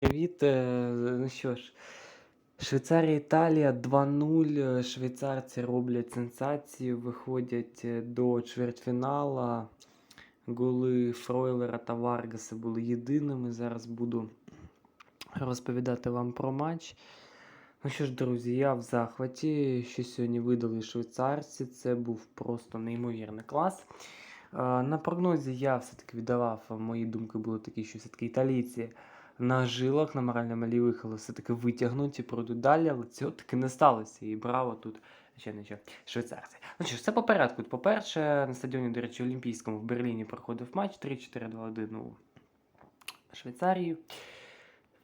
Привіт. е, Ну що ж, Швейцарія, Італія 2-0. Швейцарці роблять сенсацію, виходять е, до чвертьфінала. Голи Фройлера та Варгаса були єдиними. Зараз буду розповідати вам про матч. Ну що ж, друзі, я в захваті, що сьогодні видали швейцарці. Це був просто неймовірний клас. Е, На прогнозі я все-таки віддавав, мої думки були такі, що все-таки італійці на жилах, на морально-малівих, але все-таки витягнуті, пройдуть далі, але цього таки не сталося. І браво тут, ще що, швейцарці. Ну що ж, це по порядку. По-перше, на стадіоні, до речі, Олімпійському в Берліні проходив матч 3-4-2-1 у Швейцарії.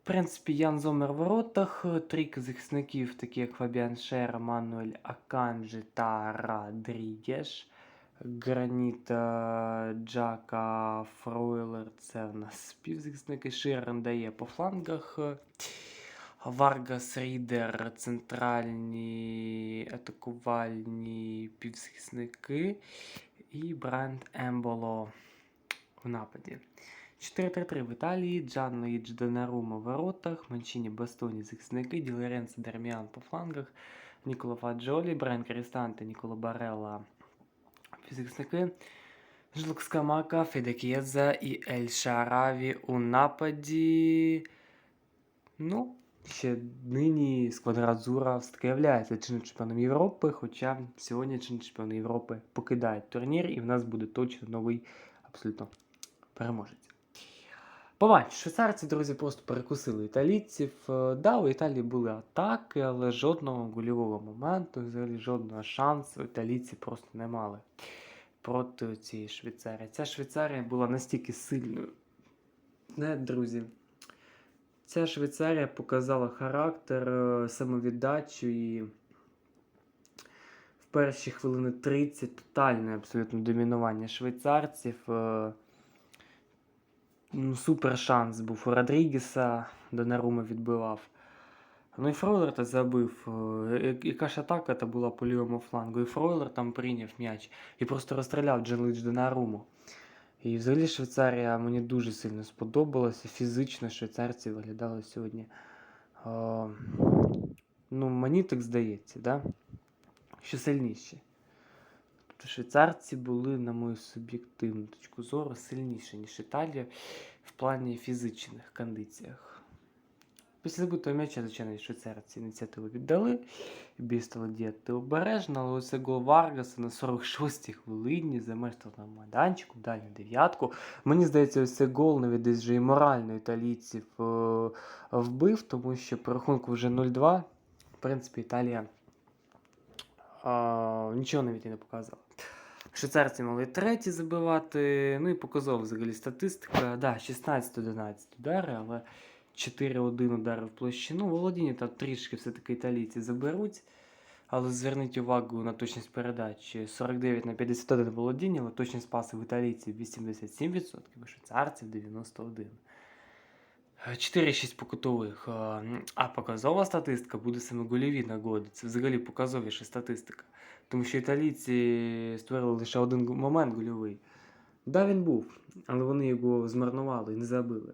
В принципі, Ян Зомер в воротах, трійка захисників, такі як Фабіан Шер, Мануель Аканджі та Радрігеш. Граніт е, Джака Фройлер це в нас співзахисники. Ширен дає по флангах. Варгас Рідер, центральні атакувальні півзахисники. І Бренд Емболо в нападі. 4-3-3 в Італії, Джан Луїдж Донарума в воротах, Манчині Бастоні захисники, Ді Дерміан по флангах, Ніколо Фаджолі, Брайан Крістанте, Ніколо Барелла захисники. Жлук Скамака, Федекєза і Ель Шараві у нападі. Ну, ще нині Сквадразура все-таки являється чинним чемпіоном Європи, хоча сьогодні чинний чемпіон Європи покидає турнір, і в нас буде точно новий абсолютно переможець. По матчу. Швейцарці, друзі, просто перекусили італійців. Е, Да, у Італії були атаки, але жодного гольового моменту, взагалі жодного шансу італійці просто не мали проти цієї Швейцарії. Ця Швейцарія була настільки сильною. Не, друзі. Ця Швейцарія показала характер, е, самовіддачу і в перші хвилини 30 тотальне абсолютно домінування швейцарців. Е, Ну, супер шанс був у Родрігеса, Донарума відбивав. Ну і Фройлер забив. Е, Яка ж атака та була по лівому флангу. І Фройлер там прийняв м'яч і просто розстріляв Джанлич Донаруму. І взагалі Швейцарія мені дуже сильно сподобалася. Фізично швейцарці виглядали сьогодні. О, ну, мені так здається, да? що сильніші. Тобто швейцарці були, на мою суб'єктивну точку зору, сильніші, ніж Італія в плані фізичних кондиціях. Після забитого м'яча, звичайно, швейцарці ініціативу віддали. Бій стало діяти обережно, але оце гол Варгаса на 46-й хвилині за межами майданчику, дальню дев'ятку. Мені здається, ось цей гол навіть десь вже і морально італійців е, вбив, тому що по рахунку вже 0-2. В принципі, Італія а, нічого навіть і не показала. Швейцарці мали треті забивати. Ну і показова взагалі статистика. Да, 16-11 удари, але 4-1 удари в площину. Володіння там трішки все-таки італійці заберуть. Але зверніть увагу на точність передачі. 49 на 51 володіння, але точність пасів італійців 87%, у швейцарців 91%. 4-6 по кутових. А а показова статистика буде саме гольові нагоди. Це взагалі показовіша статистика. Тому що італійці створили лише один момент гольовий. Да, він був, але вони його змарнували і не забили.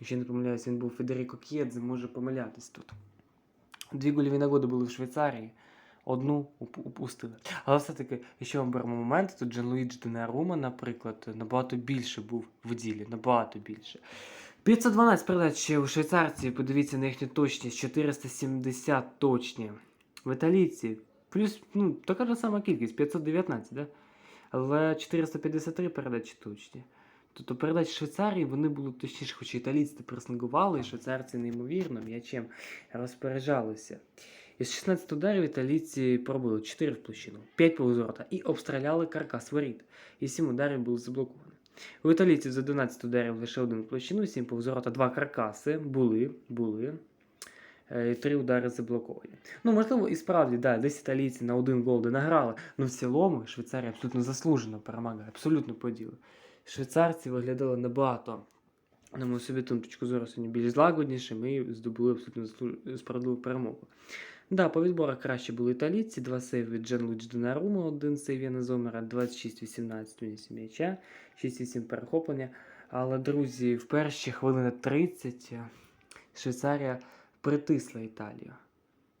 Якщо не помиляюсь, він був Федеріко К'єдзе, може помилятись тут. Дві гольові нагоди були в Швейцарії, одну упустили. Але все-таки, якщо ми беремо момент, то Джан Луїдж Донарума, наприклад, набагато більше був в ділі, набагато більше. 512 передач у швейцарці, подивіться на їхню точність, 470 точні. В італійці плюс, ну, така ж сама кількість, 519, да? але 453 передачі точні. Тобто передачі Швейцарії вони були точніше, хоч італійці пресингували, і швейцарці неймовірно м'ячем розпоряджалися. Із 16 ударів італійці пробили 4 в площину, 5 повзорота і обстріляли каркас воріт. І 7 ударів були заблоковані. У італійців за 11 ударів лише один в площину, 7 повзорота, 2 каркаси були, були. Е, і Три удари заблоковані. Ну, можливо, і справді, да, десь італійці на один гол де награли. Ну в цілому Швейцарія абсолютно заслужено перемагає, абсолютно по ділу. Швейцарці виглядали набагато, на мою собі точку зору, сьогодні більш злагоднішими і здобули абсолютно справедливу перемогу. Да, по відборах краще були італійці, два сейви від Джанлуч Донарума, один сейв Яна Зомера, 26-18 виніс м'яча, 6-8 перехоплення. Але, друзі, в перші хвилини 30 Швейцарія притисла Італію.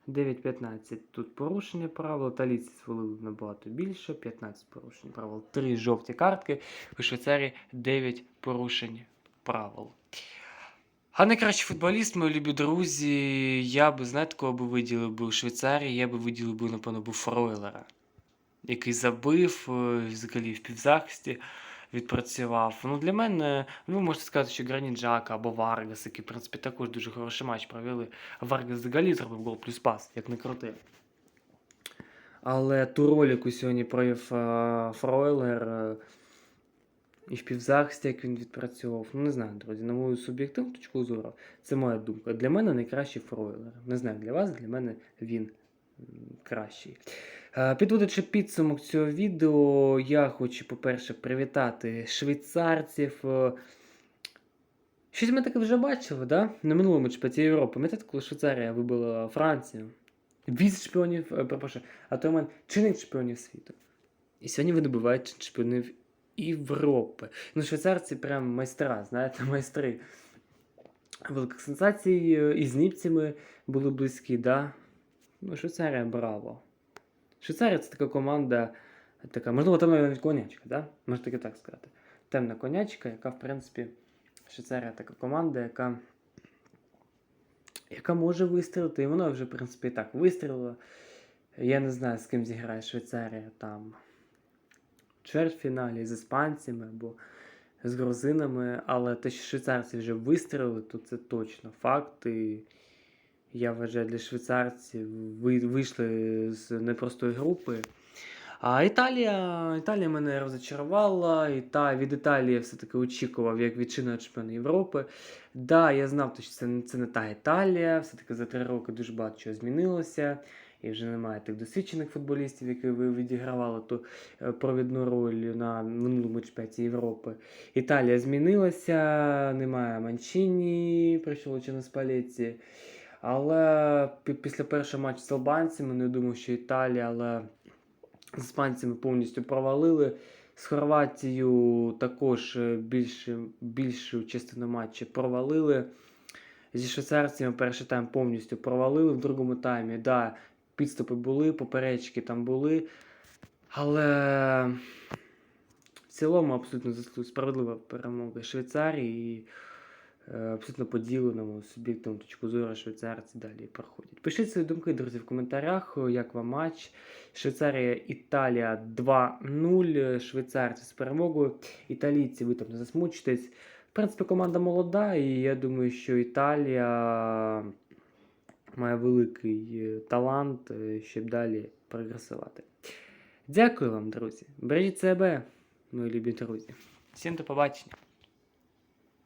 9-15 тут порушення правил. Італійці свалили набагато більше. 15 порушень правил. 3 жовті картки. У Швейцарії 9 порушень правил. А найкращий футболіст, мої любі друзі, я би, знаєте, кого би виділив би у Швейцарії, я би виділив би, напевно, би Фройлера, який забив, е, взагалі в півзахисті відпрацював. Ну, для мене, ну, можете сказати, що Граніт Джака або Варгас, які, в принципі, також дуже хороший матч провели. Варгас взагалі зробив гол плюс пас, як не крути. Але ту роль, яку сьогодні провів е, Фройлер, е, і в півзахисті, як він відпрацьовував. Ну, не знаю, друзі, на мою суб'єктивну точку зору, це моя думка. Для мене найкращий Фройлер. Не знаю, для вас, для мене він кращий. Е, Підводячи підсумок цього відео, я хочу, по-перше, привітати швейцарців. Е, Щось ми таке вже бачили, да? На минулому чемпіонаті Європи. Пам'ятаєте, коли Швейцарія вибила Францію? Віз чемпіонів, е, перепрошую, а то мен чинних чемпіонів світу. І сьогодні вони добивають чемпіонів Європи. Ну, швейцарці прям майстра, знаєте, майстри. Великих сенсацій е, і з німцями були близькі, да? Ну, Швейцарія браво. Швейцарія це така команда, така, можливо, темна навіть конячка, да? можна таки так сказати. Темна конячка, яка, в принципі, Швейцарія така команда, яка, яка може вистрілити. І вона вже, в принципі, і так вистрілила. Я не знаю, з ким зіграє Швейцарія там в чвертьфіналі з іспанцями або з грузинами, але те, що швейцарці вже вистрілили, то це точно факт. І я вважаю, для швейцарців вийшли з непростої групи. А Італія, Італія мене розочарувала. І та, від Італії все-таки очікував як від чинного чемпіона Європи. Да, я знав, що це, це не та Італія. Все-таки за три роки дуже багато чого змінилося. І вже немає тих досвідчених футболістів, які відігравали ту е, провідну роль на минулому чемпіонаті Європи. Італія змінилася, немає Манчині, прийшов чи на спалеці. Але після першого матчу з албанцями, не думав, що Італія, але з іспанцями повністю провалили. З Хорватією також е, більше, більшу частину матчу провалили. Зі швейцарцями перший тайм повністю провалили в другому таймі. Да, підступи були, поперечки там були. Але в цілому абсолютно справедлива перемога Швейцарії і абсолютно поділеному суб'єктивну точку зору швейцарці далі проходять. Пишіть свої думки, друзі, в коментарях, е, як вам матч. Швейцарія, Італія 2-0. Швейцарці з перемогою. Італійці, ви там не засмучитесь. В принципі, команда молода, і я думаю, що Італія має великий е, талант, е, щоб далі прогресувати. Дякую вам, друзі. Бережіть себе, мої любі друзі. Всім до побачення.